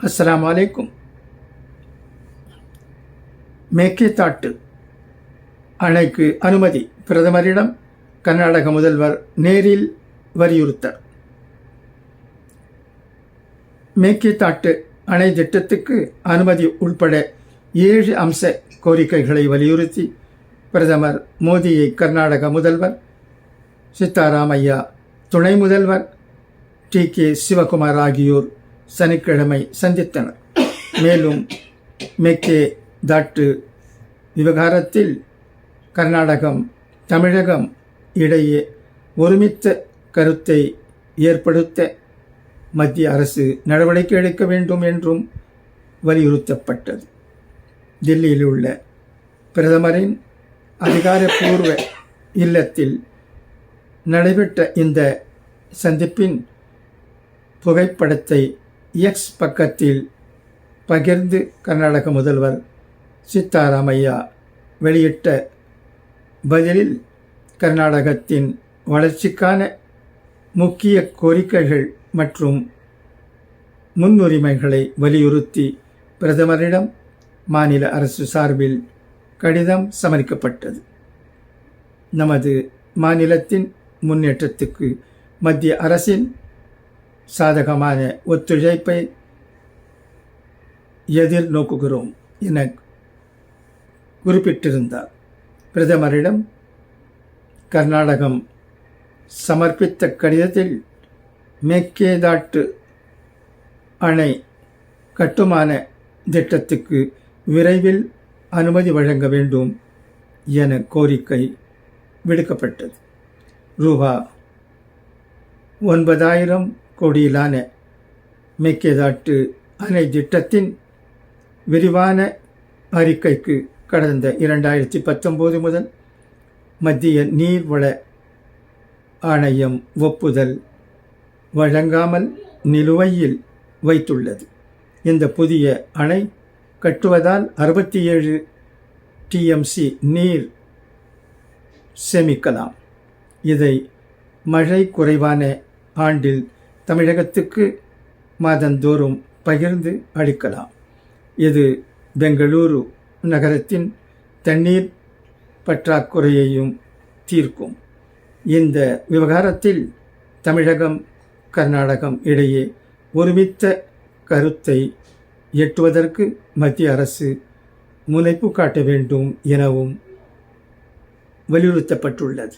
அஸ்லாம் வலைக்கும் மேக்கேத்தாட்டு அணைக்கு அனுமதி. பிரதமரிடம் கர்நாடக முதல்வர் நேரில் வலியுறுத்தார். மேக்கேத்தாட்டு அணை திட்டத்துக்கு அனுமதி உள்பட ஏழு அம்ச கோரிக்கைகளை வலியுறுத்தி பிரதமர் மோடியை கர்நாடக முதல்வர் சித்தாராமையா துணை முதல்வர் டி கே சிவகுமார் ஆகியோர் சனிக்கிழமை சந்தித்தனர். மேலும் மெக்கே தாட்டு விவகாரத்தில் கர்நாடகம் தமிழகம் இடையே ஒருமித்த கருத்தை ஏற்படுத்த மத்திய அரசு நடவடிக்கை எடுக்க வேண்டும் என்றும் வலியுறுத்தப்பட்டது. தில்லியில் உள்ள பிரதமரின் அதிகாரப்பூர்வ இல்லத்தில் நடைபெற்ற இந்த சந்திப்பின் புகைப்படத்தை எக்ஸ் பக்கத்தில் பகிர்ந்து கர்நாடக முதல்வர் சித்தாராமையா வெளியிட்ட பதிலில் கர்நாடகத்தின் வளர்ச்சிக்கான முக்கிய கோரிக்கைகள் மற்றும் முன்னுரிமைகளை வலியுறுத்தி பிரதமரிடம் மாநில அரசு சார்பில் கடிதம் சமர்ப்பிக்கப்பட்டது. நமது மாநிலத்தின் முன்னேற்றத்துக்கு மத்திய அரசின் சாதகமான ஒத்துழைப்பை எதிர்நோக்குகிறோம் என குறிப்பிட்டிருந்தார். பிரதமரிடம் கர்நாடகம் சமர்ப்பித்த கடிதத்தில் மேக்கேதாட்டு அணை கட்டுமான திட்டத்துக்கு விரைவில் அனுமதி வழங்க வேண்டும் என கோரிக்கை விடுக்கப்பட்டது. ரூபா ஒன்பதாயிரம் கோடியிலான மேக்கேதாட்டு அணை திட்டத்தின் விரிவான அறிக்கைக்கு கடந்த இரண்டாயிரத்தி பத்தொம்போது முதல் மத்திய நீர்வள ஆணையம் ஒப்புதல் வழங்காமல் நிலுவையில் வைத்துள்ளது. இந்த புதிய அணை கட்டுவதால் அறுபத்தி ஏழு டிஎம்சி நீர் சேமிக்கலாம். இதை மழை குறைவான ஆண்டில் தமிழகத்துக்கு மாதந்தோறும் பகிர்ந்து அளிக்கலாம். இது பெங்களூரு நகரத்தின் தண்ணீர் பற்றாக்குறையையும் தீர்க்கும். இந்த விவகாரத்தில் தமிழகம் கர்நாடகம் இடையே ஒருமித்த கருத்தை எட்டுவதற்கு மத்திய அரசு முனைப்பு காட்ட வேண்டும் எனவும் வலியுறுத்தப்பட்டுள்ளது.